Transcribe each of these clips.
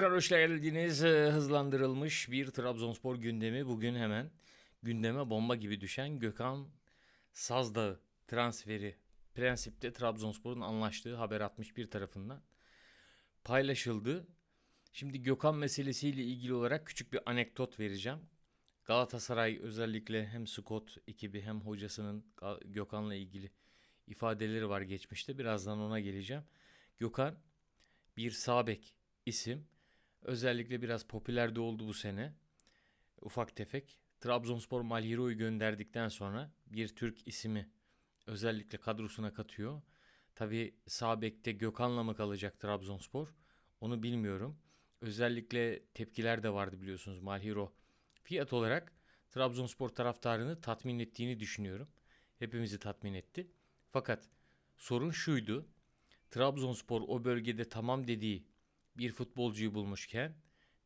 Tekrar hoş geldiniz. Ee, Hızlandırılmış bir Trabzonspor gündemi. Bugün hemen gündeme bomba gibi düşen Gökhan Sazdağ transferi prensipte Trabzonspor'un anlaştığı Haber 61 tarafından paylaşıldı. Şimdi Gökhan meselesiyle ilgili olarak küçük bir anekdot vereceğim. Galatasaray özellikle hem Scott ekibi hem hocasının Gökhan'la ilgili ifadeleri var geçmişte. Birazdan ona geleceğim. Gökhan bir sağ bek isim. Özellikle biraz popüler de oldu bu sene. Ufak tefek. Trabzonspor Malhero'yu gönderdikten sonra bir Türk ismi özellikle kadrosuna katıyor. Tabi sağ Gökhan'la mı kalacak Trabzonspor? Onu bilmiyorum. Özellikle tepkiler de vardı biliyorsunuz Malhero. Fiyat olarak Trabzonspor taraftarını tatmin ettiğini düşünüyorum. Hepimizi tatmin etti. Fakat sorun şuydu. Trabzonspor o bölgede tamam dediği bir futbolcuyu bulmuşken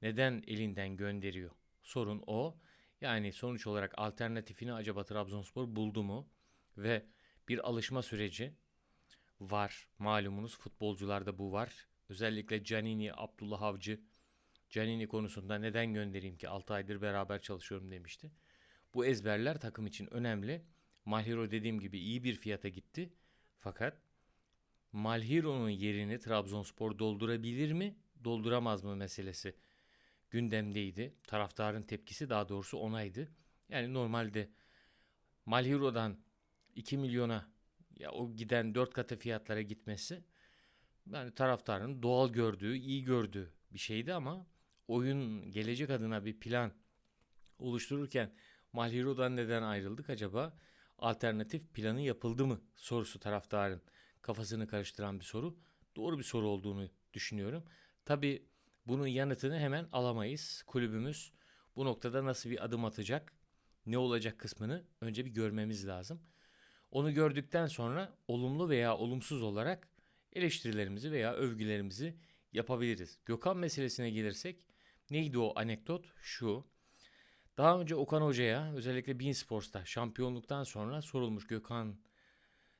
neden elinden gönderiyor? Sorun o. Yani sonuç olarak alternatifini acaba Trabzonspor buldu mu? Ve bir alışma süreci var. Malumunuz futbolcularda bu var. Özellikle Canini, Abdullah Avcı Canini konusunda neden göndereyim ki 6 aydır beraber çalışıyorum demişti. Bu ezberler takım için önemli. Malhiro dediğim gibi iyi bir fiyata gitti. Fakat Malhiro'nun yerini Trabzonspor doldurabilir mi, dolduramaz mı meselesi gündemdeydi. Taraftarın tepkisi daha doğrusu onaydı. Yani normalde Malhiro'dan 2 milyona ya o giden 4 katı fiyatlara gitmesi yani taraftarın doğal gördüğü, iyi gördüğü bir şeydi ama oyun gelecek adına bir plan oluştururken Malhiro'dan neden ayrıldık acaba? Alternatif planı yapıldı mı sorusu taraftarın kafasını karıştıran bir soru. Doğru bir soru olduğunu düşünüyorum. Tabi bunun yanıtını hemen alamayız. Kulübümüz bu noktada nasıl bir adım atacak, ne olacak kısmını önce bir görmemiz lazım. Onu gördükten sonra olumlu veya olumsuz olarak eleştirilerimizi veya övgülerimizi yapabiliriz. Gökhan meselesine gelirsek neydi o anekdot? Şu. Daha önce Okan Hoca'ya özellikle Bein Sports'ta şampiyonluktan sonra sorulmuş Gökhan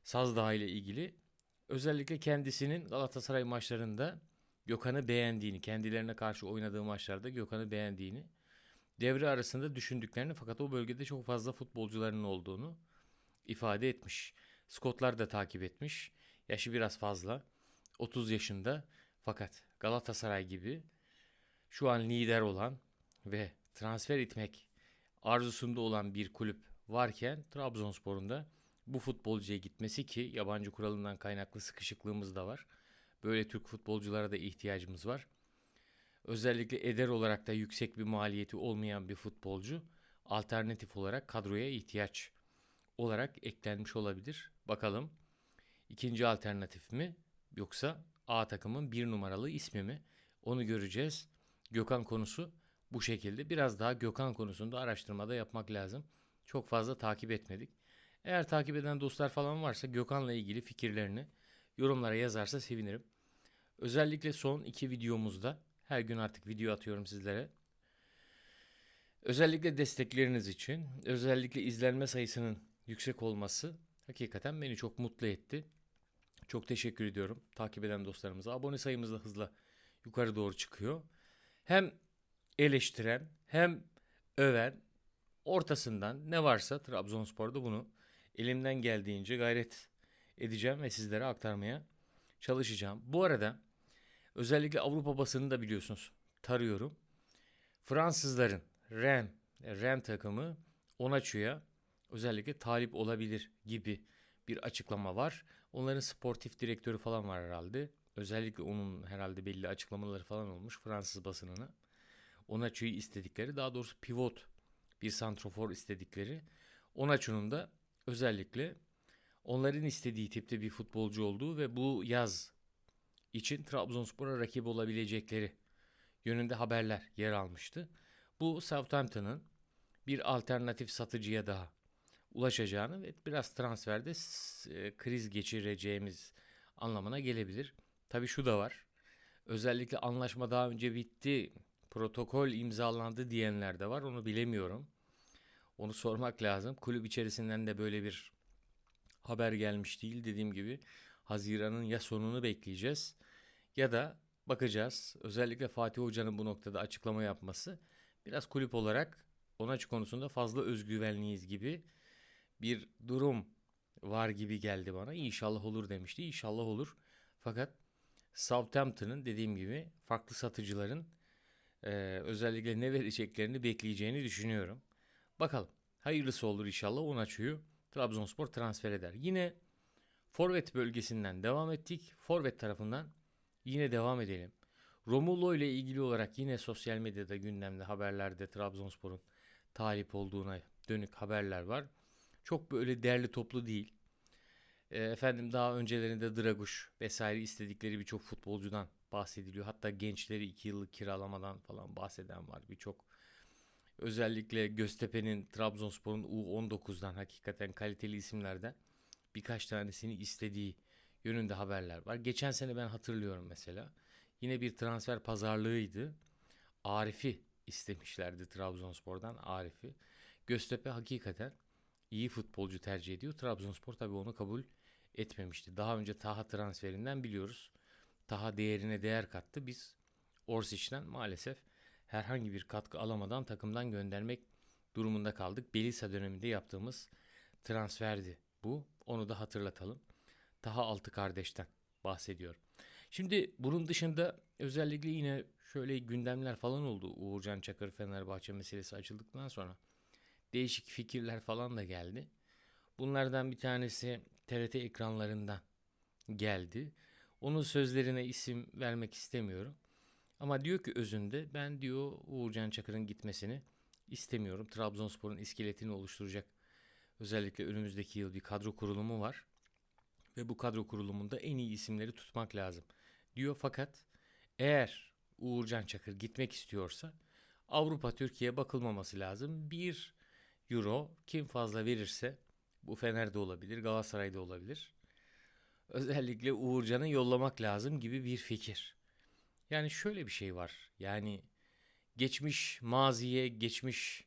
Sazdağ ile ilgili özellikle kendisinin Galatasaray maçlarında Gökhan'ı beğendiğini, kendilerine karşı oynadığı maçlarda Gökhan'ı beğendiğini, devre arasında düşündüklerini fakat o bölgede çok fazla futbolcuların olduğunu ifade etmiş. Skotlar da takip etmiş. Yaşı biraz fazla. 30 yaşında fakat Galatasaray gibi şu an lider olan ve transfer etmek arzusunda olan bir kulüp varken Trabzonspor'un da bu futbolcuya gitmesi ki yabancı kuralından kaynaklı sıkışıklığımız da var. Böyle Türk futbolculara da ihtiyacımız var. Özellikle eder olarak da yüksek bir maliyeti olmayan bir futbolcu alternatif olarak kadroya ihtiyaç olarak eklenmiş olabilir. Bakalım ikinci alternatif mi yoksa A takımın bir numaralı ismi mi? Onu göreceğiz. Gökhan konusu bu şekilde. Biraz daha Gökhan konusunda araştırmada yapmak lazım. Çok fazla takip etmedik. Eğer takip eden dostlar falan varsa Gökhan'la ilgili fikirlerini yorumlara yazarsa sevinirim. Özellikle son iki videomuzda her gün artık video atıyorum sizlere. Özellikle destekleriniz için, özellikle izlenme sayısının yüksek olması hakikaten beni çok mutlu etti. Çok teşekkür ediyorum takip eden dostlarımıza. Abone sayımız da hızla yukarı doğru çıkıyor. Hem eleştiren hem öven ortasından ne varsa Trabzonspor'da bunu elimden geldiğince gayret edeceğim ve sizlere aktarmaya çalışacağım. Bu arada özellikle Avrupa basını da biliyorsunuz tarıyorum. Fransızların Ren, Ren takımı Onaçu'ya özellikle talip olabilir gibi bir açıklama var. Onların sportif direktörü falan var herhalde. Özellikle onun herhalde belli açıklamaları falan olmuş Fransız basınına. Onaçu'yu istedikleri daha doğrusu pivot bir santrofor istedikleri. Onaçu'nun da özellikle onların istediği tipte bir futbolcu olduğu ve bu yaz için Trabzonspor'a rakip olabilecekleri yönünde haberler yer almıştı. Bu Southampton'ın bir alternatif satıcıya daha ulaşacağını ve biraz transferde e, kriz geçireceğimiz anlamına gelebilir. Tabii şu da var. Özellikle anlaşma daha önce bitti, protokol imzalandı diyenler de var. Onu bilemiyorum. Onu sormak lazım. Kulüp içerisinden de böyle bir haber gelmiş değil. Dediğim gibi Haziran'ın ya sonunu bekleyeceğiz ya da Bakacağız. Özellikle Fatih Hoca'nın bu noktada açıklama yapması biraz kulüp olarak Onaç konusunda fazla özgüvenliyiz gibi bir durum var gibi geldi bana. İnşallah olur demişti. İnşallah olur. Fakat Southampton'ın dediğim gibi farklı satıcıların e, özellikle ne vereceklerini bekleyeceğini düşünüyorum. Bakalım. Hayırlısı olur inşallah. Onaçu'yu Trabzonspor transfer eder. Yine Forvet bölgesinden devam ettik. Forvet tarafından yine devam edelim. Romulo ile ilgili olarak yine sosyal medyada gündemde haberlerde Trabzonspor'un talip olduğuna dönük haberler var. Çok böyle değerli toplu değil. E, efendim daha öncelerinde Draguş vesaire istedikleri birçok futbolcudan bahsediliyor. Hatta gençleri 2 yıllık kiralamadan falan bahseden var. Birçok özellikle Göztepe'nin Trabzonspor'un U19'dan hakikaten kaliteli isimlerden birkaç tanesini istediği yönünde haberler var. Geçen sene ben hatırlıyorum mesela. Yine bir transfer pazarlığıydı. Arif'i istemişlerdi Trabzonspor'dan Arif'i. Göztepe hakikaten iyi futbolcu tercih ediyor. Trabzonspor tabii onu kabul etmemişti. Daha önce Taha transferinden biliyoruz. Taha değerine değer kattı. Biz Orsic'den maalesef herhangi bir katkı alamadan takımdan göndermek durumunda kaldık. Belisa döneminde yaptığımız transferdi bu. Onu da hatırlatalım. Taha altı kardeşten bahsediyorum. Şimdi bunun dışında özellikle yine şöyle gündemler falan oldu. Uğurcan Çakır Fenerbahçe meselesi açıldıktan sonra değişik fikirler falan da geldi. Bunlardan bir tanesi TRT ekranlarından geldi. Onun sözlerine isim vermek istemiyorum. Ama diyor ki özünde ben diyor Uğurcan Çakır'ın gitmesini istemiyorum. Trabzonspor'un iskeletini oluşturacak özellikle önümüzdeki yıl bir kadro kurulumu var. Ve bu kadro kurulumunda en iyi isimleri tutmak lazım diyor fakat eğer Uğurcan Çakır gitmek istiyorsa Avrupa Türkiye'ye bakılmaması lazım. 1 euro kim fazla verirse bu Fener'de olabilir, Galatasaray'da olabilir. Özellikle Uğurcan'ı yollamak lazım gibi bir fikir. Yani şöyle bir şey var. Yani geçmiş maziye, geçmiş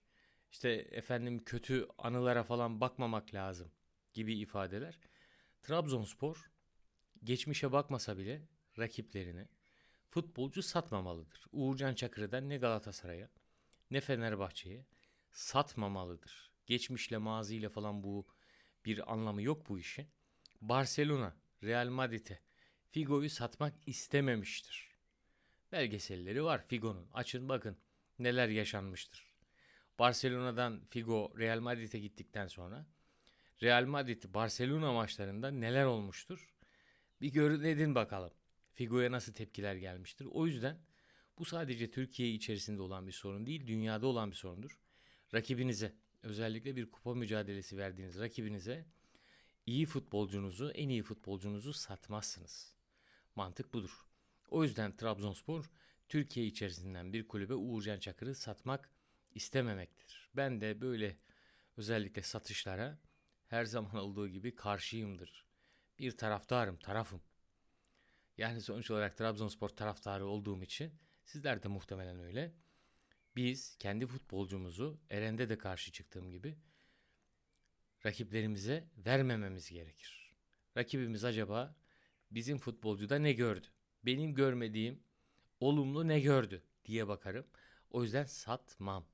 işte efendim kötü anılara falan bakmamak lazım gibi ifadeler. Trabzonspor geçmişe bakmasa bile rakiplerine futbolcu satmamalıdır. Uğurcan Çakır'dan ne Galatasaray'a ne Fenerbahçe'ye satmamalıdır. Geçmişle maziyle falan bu bir anlamı yok bu işin. Barcelona, Real Madrid'e Figo'yu satmak istememiştir. Belgeselleri var Figo'nun. Açın bakın neler yaşanmıştır. Barcelona'dan Figo Real Madrid'e gittikten sonra Real Madrid Barcelona maçlarında neler olmuştur? Bir görün edin bakalım. Figo'ya nasıl tepkiler gelmiştir. O yüzden bu sadece Türkiye içerisinde olan bir sorun değil, dünyada olan bir sorundur. Rakibinize, özellikle bir kupa mücadelesi verdiğiniz rakibinize iyi futbolcunuzu, en iyi futbolcunuzu satmazsınız. Mantık budur. O yüzden Trabzonspor Türkiye içerisinden bir kulübe Uğurcan Çakır'ı satmak istememektir. Ben de böyle özellikle satışlara her zaman olduğu gibi karşıyımdır. Bir taraftarım, tarafım. Yani sonuç olarak Trabzonspor taraftarı olduğum için sizler de muhtemelen öyle. Biz kendi futbolcumuzu Eren'de de karşı çıktığım gibi rakiplerimize vermememiz gerekir. Rakibimiz acaba bizim futbolcuda ne gördü? Benim görmediğim olumlu ne gördü diye bakarım. O yüzden satmam.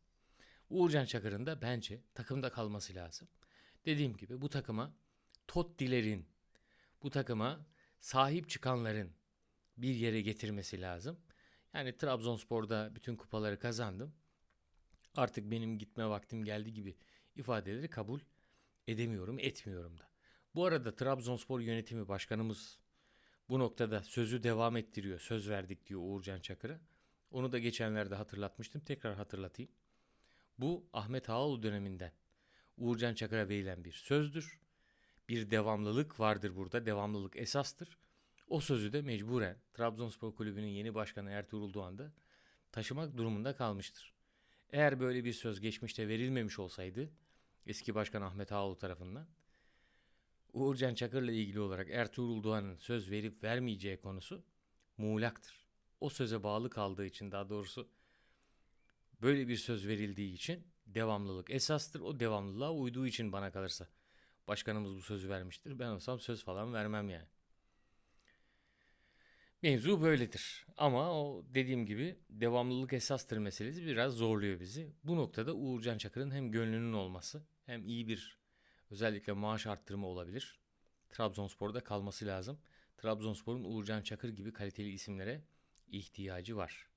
Uğurcan Çakır'ın da bence takımda kalması lazım. Dediğim gibi bu takıma Tottilerin, bu takıma sahip çıkanların bir yere getirmesi lazım. Yani Trabzonspor'da bütün kupaları kazandım. Artık benim gitme vaktim geldi gibi ifadeleri kabul edemiyorum, etmiyorum da. Bu arada Trabzonspor yönetimi başkanımız bu noktada sözü devam ettiriyor. Söz verdik diyor Uğurcan Çakır'a. Onu da geçenlerde hatırlatmıştım. Tekrar hatırlatayım. Bu Ahmet Ağaoğlu döneminden Uğurcan Çakır'a verilen bir sözdür. Bir devamlılık vardır burada. Devamlılık esastır. O sözü de mecburen Trabzonspor Kulübü'nün yeni başkanı Ertuğrul Doğan da taşımak durumunda kalmıştır. Eğer böyle bir söz geçmişte verilmemiş olsaydı eski başkan Ahmet Ağaoğlu tarafından Uğurcan Çakır'la ilgili olarak Ertuğrul Doğan'ın söz verip vermeyeceği konusu muğlaktır. O söze bağlı kaldığı için daha doğrusu böyle bir söz verildiği için devamlılık esastır. O devamlılığa uyduğu için bana kalırsa başkanımız bu sözü vermiştir. Ben olsam söz falan vermem yani. Mevzu böyledir. Ama o dediğim gibi devamlılık esastır meselesi biraz zorluyor bizi. Bu noktada Uğurcan Çakır'ın hem gönlünün olması hem iyi bir özellikle maaş arttırma olabilir. Trabzonspor'da kalması lazım. Trabzonspor'un Uğurcan Çakır gibi kaliteli isimlere ihtiyacı var.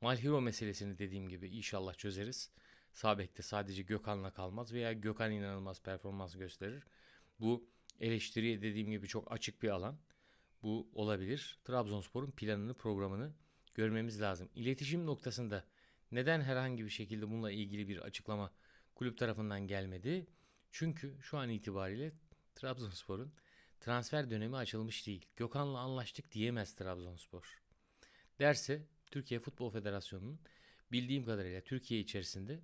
Malhiro meselesini dediğim gibi inşallah çözeriz. Sağ bekte sadece Gökhan'la kalmaz veya Gökhan inanılmaz performans gösterir. Bu eleştiriye dediğim gibi çok açık bir alan. Bu olabilir. Trabzonspor'un planını, programını görmemiz lazım. İletişim noktasında neden herhangi bir şekilde bununla ilgili bir açıklama kulüp tarafından gelmedi? Çünkü şu an itibariyle Trabzonspor'un transfer dönemi açılmış değil. Gökhan'la anlaştık diyemez Trabzonspor. Derse Türkiye Futbol Federasyonu'nun bildiğim kadarıyla Türkiye içerisinde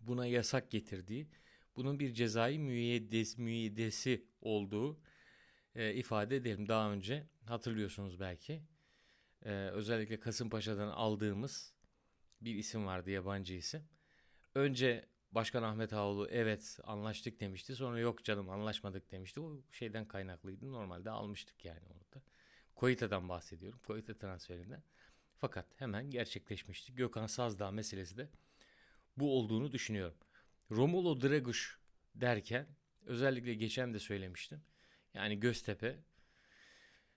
buna yasak getirdiği, bunun bir cezai müeyyidesi, müeyyidesi olduğu e, ifade edelim. Daha önce hatırlıyorsunuz belki. E, özellikle Kasımpaşa'dan aldığımız bir isim vardı yabancı isim. Önce Başkan Ahmet Ağoğlu evet anlaştık demişti. Sonra yok canım anlaşmadık demişti. O şeyden kaynaklıydı. Normalde almıştık yani orada. Koita'dan bahsediyorum. Koita transferinden. Fakat hemen gerçekleşmişti. Gökhan Sazdağ meselesi de bu olduğunu düşünüyorum. Romulo Draguş derken özellikle geçen de söylemiştim. Yani Göztepe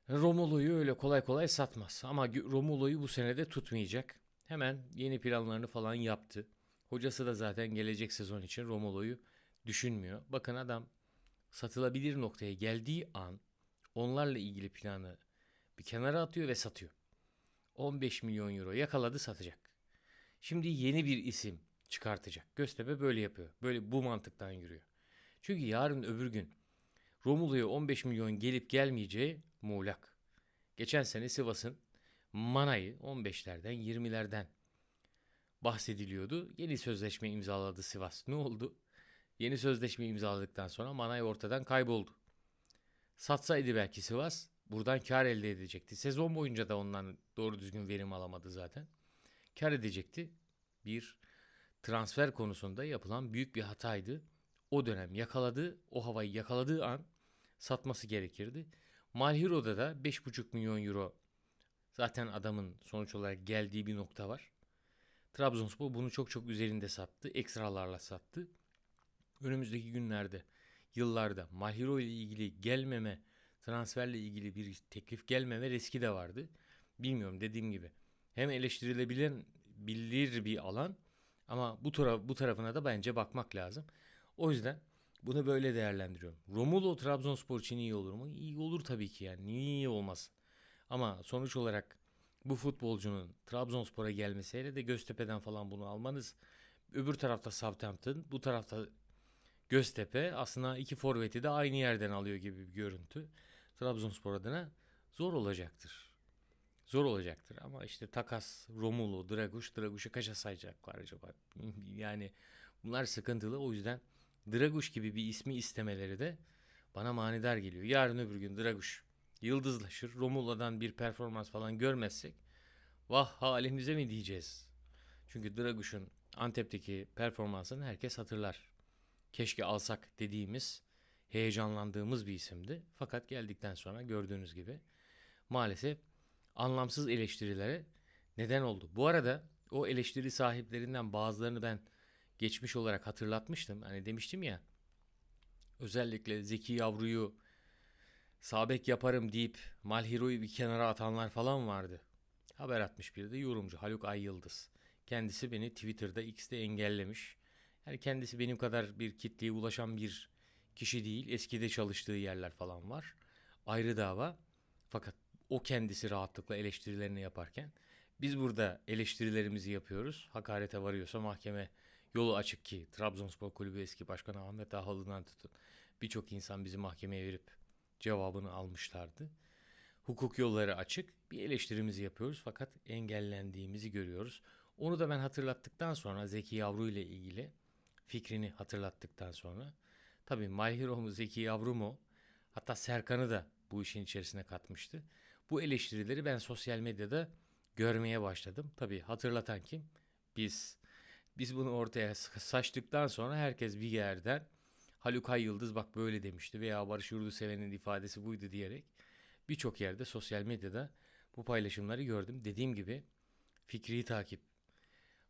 Romulo'yu öyle kolay kolay satmaz. Ama Romulo'yu bu senede tutmayacak. Hemen yeni planlarını falan yaptı. Hocası da zaten gelecek sezon için Romulo'yu düşünmüyor. Bakın adam satılabilir noktaya geldiği an onlarla ilgili planı bir kenara atıyor ve satıyor. 15 milyon euro yakaladı satacak. Şimdi yeni bir isim çıkartacak. Göztepe böyle yapıyor. Böyle bu mantıktan yürüyor. Çünkü yarın öbür gün Romulo'ya 15 milyon gelip gelmeyeceği muğlak. Geçen sene Sivas'ın Manay'ı 15'lerden 20'lerden bahsediliyordu. Yeni sözleşme imzaladı Sivas. Ne oldu? Yeni sözleşme imzaladıktan sonra Manay ortadan kayboldu. Satsaydı belki Sivas buradan kar elde edecekti. Sezon boyunca da ondan doğru düzgün verim alamadı zaten. Kar edecekti. Bir transfer konusunda yapılan büyük bir hataydı. O dönem yakaladı, o havayı yakaladığı an satması gerekirdi. Malhiro'da da 5,5 milyon euro zaten adamın sonuç olarak geldiği bir nokta var. Trabzonspor bunu çok çok üzerinde sattı. Ekstralarla sattı. Önümüzdeki günlerde, yıllarda Malhiro ile ilgili gelmeme, transferle ilgili bir teklif gelmeme riski de vardı. Bilmiyorum dediğim gibi. Hem eleştirilebilen bilir bir alan ama bu tara bu tarafına da bence bakmak lazım. O yüzden bunu böyle değerlendiriyorum. Romulo Trabzonspor için iyi olur mu? İyi olur tabii ki yani. Niye iyi olmasın? Ama sonuç olarak bu futbolcunun Trabzonspor'a gelmesiyle de Göztepe'den falan bunu almanız öbür tarafta Southampton, bu tarafta Göztepe aslında iki forveti de aynı yerden alıyor gibi bir görüntü. Trabzonspor adına zor olacaktır. Zor olacaktır ama işte takas, Romulo, Draguş, Draguş'u kaça sayacaklar acaba? yani bunlar sıkıntılı o yüzden Draguş gibi bir ismi istemeleri de bana manidar geliyor. Yarın öbür gün Draguş yıldızlaşır. Romulo'dan bir performans falan görmezsek vah halimize mi diyeceğiz? Çünkü Draguş'un Antep'teki performansını herkes hatırlar. Keşke alsak dediğimiz, heyecanlandığımız bir isimdi. Fakat geldikten sonra gördüğünüz gibi maalesef anlamsız eleştirilere neden oldu. Bu arada o eleştiri sahiplerinden bazılarını ben geçmiş olarak hatırlatmıştım. Hani demiştim ya özellikle Zeki Yavru'yu sabek yaparım deyip Malhiro'yu bir kenara atanlar falan vardı. Haber atmış bir de yorumcu Haluk Ay Yıldız. Kendisi beni Twitter'da X'te engellemiş. Yani kendisi benim kadar bir kitleye ulaşan bir kişi değil. Eskide çalıştığı yerler falan var. Ayrı dava. Fakat o kendisi rahatlıkla eleştirilerini yaparken biz burada eleştirilerimizi yapıyoruz. Hakarete varıyorsa mahkeme yolu açık ki Trabzonspor Kulübü eski başkanı Ahmet Ahalı'dan tutun. Birçok insan bizi mahkemeye verip cevabını almışlardı. Hukuk yolları açık. Bir eleştirimizi yapıyoruz fakat engellendiğimizi görüyoruz. Onu da ben hatırlattıktan sonra Zeki Yavru ile ilgili fikrini hatırlattıktan sonra tabii Mahiro mu Zeki Yavru mu hatta Serkan'ı da bu işin içerisine katmıştı. Bu eleştirileri ben sosyal medyada görmeye başladım. Tabii hatırlatan kim? Biz. Biz bunu ortaya saçtıktan sonra herkes bir yerden Haluk Ay Yıldız bak böyle demişti veya Barış Yurduseven'in ifadesi buydu diyerek birçok yerde sosyal medyada bu paylaşımları gördüm. Dediğim gibi Fikri'yi takip.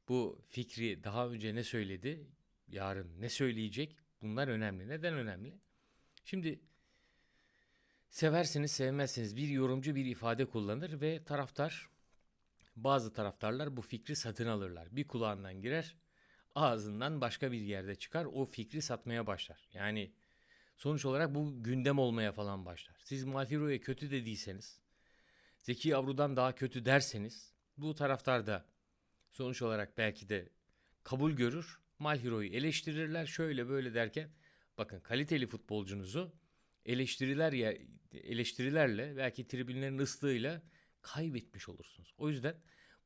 Bu Fikri daha önce ne söyledi? Yarın ne söyleyecek? Bunlar önemli. Neden önemli? Şimdi seversiniz sevmezsiniz bir yorumcu bir ifade kullanır ve taraftar bazı taraftarlar bu fikri satın alırlar. Bir kulağından girer ağzından başka bir yerde çıkar o fikri satmaya başlar. Yani sonuç olarak bu gündem olmaya falan başlar. Siz Malhero'ya kötü dediyseniz Zeki Yavru'dan daha kötü derseniz bu taraftar da sonuç olarak belki de kabul görür. Malhero'yu eleştirirler şöyle böyle derken bakın kaliteli futbolcunuzu eleştiriler ya eleştirilerle belki tribünlerin ıslığıyla kaybetmiş olursunuz. O yüzden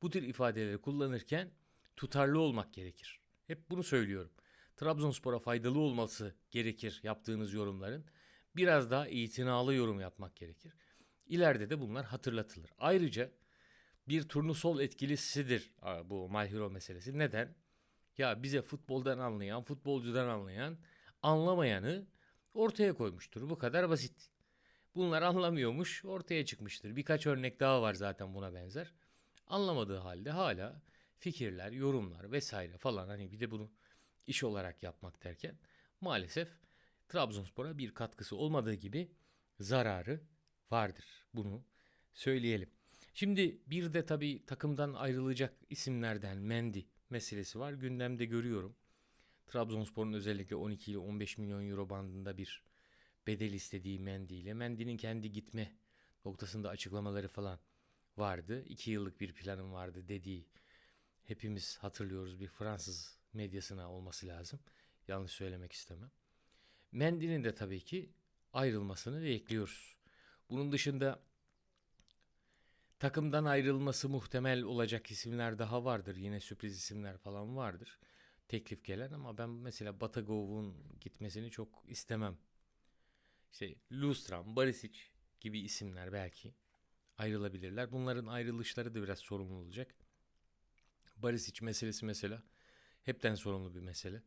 bu tür ifadeleri kullanırken tutarlı olmak gerekir. Hep bunu söylüyorum. Trabzonspor'a faydalı olması gerekir yaptığınız yorumların. Biraz daha itinalı yorum yapmak gerekir. İleride de bunlar hatırlatılır. Ayrıca bir turnusol etkilisidir bu Malhiro meselesi. Neden? Ya bize futboldan anlayan, futbolcudan anlayan, anlamayanı ortaya koymuştur. Bu kadar basit. Bunlar anlamıyormuş, ortaya çıkmıştır. Birkaç örnek daha var zaten buna benzer. Anlamadığı halde hala fikirler, yorumlar vesaire falan hani bir de bunu iş olarak yapmak derken maalesef Trabzonspor'a bir katkısı olmadığı gibi zararı vardır. Bunu söyleyelim. Şimdi bir de tabii takımdan ayrılacak isimlerden Mendy meselesi var. Gündemde görüyorum. Trabzonspor'un özellikle 12 ile 15 milyon euro bandında bir bedel istediği Mendy ile Mendy'nin kendi gitme noktasında açıklamaları falan vardı. 2 yıllık bir planım vardı dediği hepimiz hatırlıyoruz bir Fransız medyasına olması lazım. Yanlış söylemek istemem. Mendy'nin de tabii ki ayrılmasını bekliyoruz. Bunun dışında takımdan ayrılması muhtemel olacak isimler daha vardır. Yine sürpriz isimler falan vardır. Teklif gelen ama ben mesela Batagov'un gitmesini çok istemem. İşte Lustram, Barisic gibi isimler belki ayrılabilirler. Bunların ayrılışları da biraz sorumlu olacak. Barisic meselesi mesela hepten sorumlu bir mesele.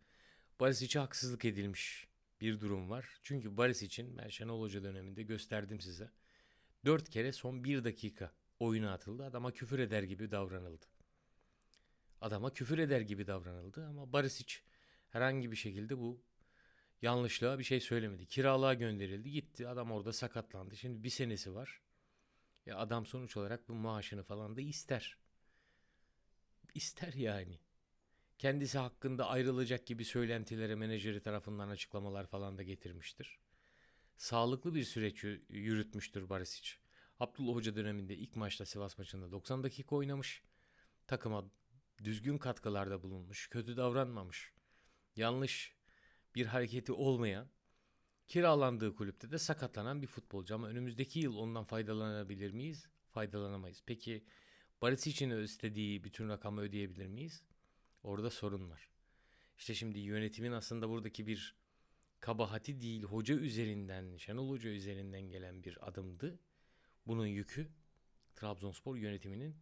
Barisic'e haksızlık edilmiş bir durum var. Çünkü Barisic'in ben Şenol Hoca döneminde gösterdim size. Dört kere son bir dakika oyuna atıldı. Adama küfür eder gibi davranıldı. Adama küfür eder gibi davranıldı ama Barisic herhangi bir şekilde bu yanlışlığa bir şey söylemedi. Kiralığa gönderildi gitti. Adam orada sakatlandı. Şimdi bir senesi var. Ya adam sonuç olarak bu maaşını falan da ister. İster yani. Kendisi hakkında ayrılacak gibi söylentilere menajeri tarafından açıklamalar falan da getirmiştir. Sağlıklı bir süreç yü- yürütmüştür Barisic. Abdullah Hoca döneminde ilk maçta Sivas maçında 90 dakika oynamış. Takıma düzgün katkılarda bulunmuş, kötü davranmamış. Yanlış bir hareketi olmayan, kiralandığı kulüpte de sakatlanan bir futbolcu. Ama önümüzdeki yıl ondan faydalanabilir miyiz? Faydalanamayız. Peki Barisic'in istediği bütün rakamı ödeyebilir miyiz? Orada sorun var. İşte şimdi yönetimin aslında buradaki bir kabahati değil, hoca üzerinden, Şenol Hoca üzerinden gelen bir adımdı. Bunun yükü Trabzonspor yönetiminin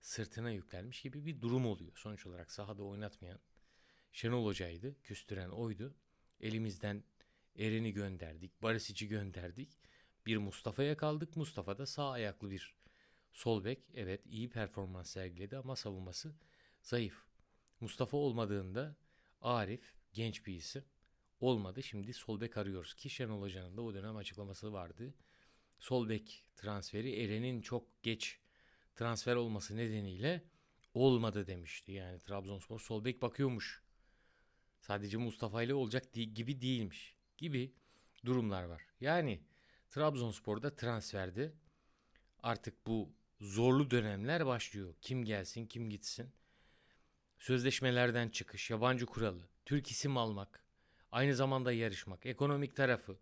sırtına yüklenmiş gibi bir durum oluyor. Sonuç olarak sahada oynatmayan Şenol Hoca'ydı, küstüren oydu. Elimizden Eren'i gönderdik, Barisic'i gönderdik. Bir Mustafa'ya kaldık. Mustafa da sağ ayaklı bir sol bek. Evet iyi performans sergiledi ama savunması zayıf. Mustafa olmadığında Arif genç bir isim. Olmadı. Şimdi sol bek arıyoruz ki Şenol Hoca'nın da o dönem açıklaması vardı. Sol bek transferi Eren'in çok geç transfer olması nedeniyle olmadı demişti. Yani Trabzonspor sol bek bakıyormuş. Sadece Mustafa ile olacak gibi değilmiş gibi durumlar var. Yani Trabzonspor'da transferde artık bu zorlu dönemler başlıyor. Kim gelsin, kim gitsin. Sözleşmelerden çıkış, yabancı kuralı, Türk isim almak, aynı zamanda yarışmak, ekonomik tarafı.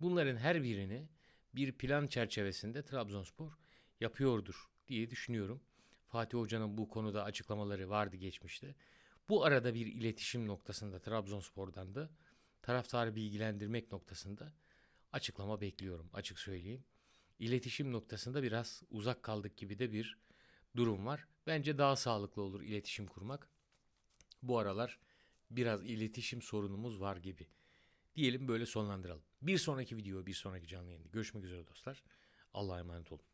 Bunların her birini bir plan çerçevesinde Trabzonspor yapıyordur diye düşünüyorum. Fatih Hoca'nın bu konuda açıklamaları vardı geçmişte. Bu arada bir iletişim noktasında Trabzonspor'dan da taraftarı bilgilendirmek noktasında açıklama bekliyorum açık söyleyeyim. İletişim noktasında biraz uzak kaldık gibi de bir durum var. Bence daha sağlıklı olur iletişim kurmak. Bu aralar biraz iletişim sorunumuz var gibi. Diyelim böyle sonlandıralım. Bir sonraki video, bir sonraki canlı yayında görüşmek üzere dostlar. Allah'a emanet olun.